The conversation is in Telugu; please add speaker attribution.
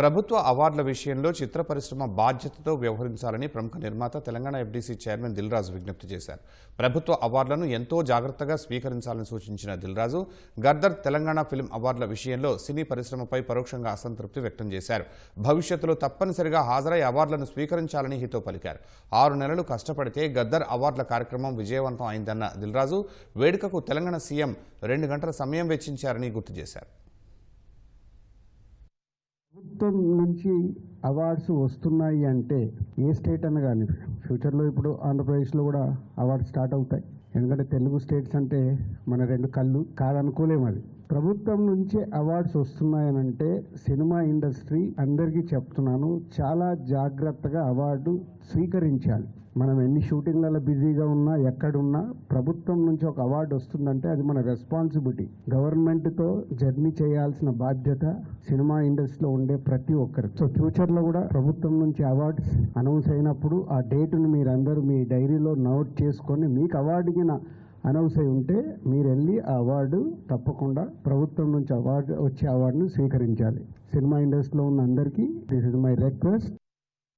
Speaker 1: ప్రభుత్వ అవార్డుల విషయంలో చిత్ర పరిశ్రమ బాధ్యతతో వ్యవహరించాలని ప్రముఖ నిర్మాత తెలంగాణ ఎఫ్డీసీ చైర్మన్ దిల్రాజు విజ్ఞప్తి చేశారు. ప్రభుత్వ అవార్డులను ఎంతో జాగ్రత్తగా స్వీకరించాలని సూచించిన దిల్రాజు గద్దర్ తెలంగాణ ఫిల్మ్ అవార్డుల విషయంలో సినీ పరిశ్రమపై పరోక్షంగా అసంతృప్తి వ్యక్తం చేశారు. భవిష్యత్తులో తప్పనిసరిగా హాజరై అవార్డులను స్వీకరించాలని హితో పలికారు. ఆరు నెలలు కష్టపడితే గద్దర్ అవార్డుల కార్యక్రమం విజయవంతం అయిందన్న దిల్రాజు వేడుకకు తెలంగాణ సీఎం రెండు గంటల సమయం వెచ్చించారని గుర్తు చేశారు.
Speaker 2: ప్రభుత్వం నుంచి అవార్డ్స్ వస్తున్నాయి అంటే ఏ స్టేట్ అని కానీ ఫ్యూచర్లో ఇప్పుడు ఆంధ్రప్రదేశ్లో కూడా అవార్డ్స్ స్టార్ట్ అవుతాయి. ఎందుకంటే తెలుగు స్టేట్స్ అంటే మన రెండు కళ్ళు కాదనుకోలేము అది. ప్రభుత్వం నుంచి అవార్డ్స్ వస్తున్నాయనంటే సినిమా ఇండస్ట్రీ అందరికీ చెప్తున్నాను. చాలా జాగ్రత్తగా అవార్డు స్వీకరించాలి. మనం ఎన్ని షూటింగ్లలో బిజీగా ఉన్నా ఎక్కడున్నా ప్రభుత్వం నుంచి ఒక అవార్డు వస్తుందంటే అది మన రెస్పాన్సిబిలిటీ. గవర్నమెంట్తో జర్నీ చేయాల్సిన బాధ్యత సినిమా ఇండస్ట్రీలో ఉండే ప్రతి ఒక్కరికి. సో ఫ్యూచర్లో కూడా ప్రభుత్వం నుంచి అవార్డ్స్ అనౌన్స్ అయినప్పుడు ఆ డేటును మీరందరూ మీ డైరీలో నోట్ చేసుకొని మీకు అవార్డుకి అనౌన్స్ అయి ఉంటే మీరు వెళ్ళి ఆ అవార్డు తప్పకుండా ప్రభుత్వం నుంచి అవార్డు వచ్చే అవార్డును స్వీకరించాలి. సినిమా ఇండస్ట్రీలో ఉన్న అందరికీ దిస్ ఇస్ మై రిక్వెస్ట్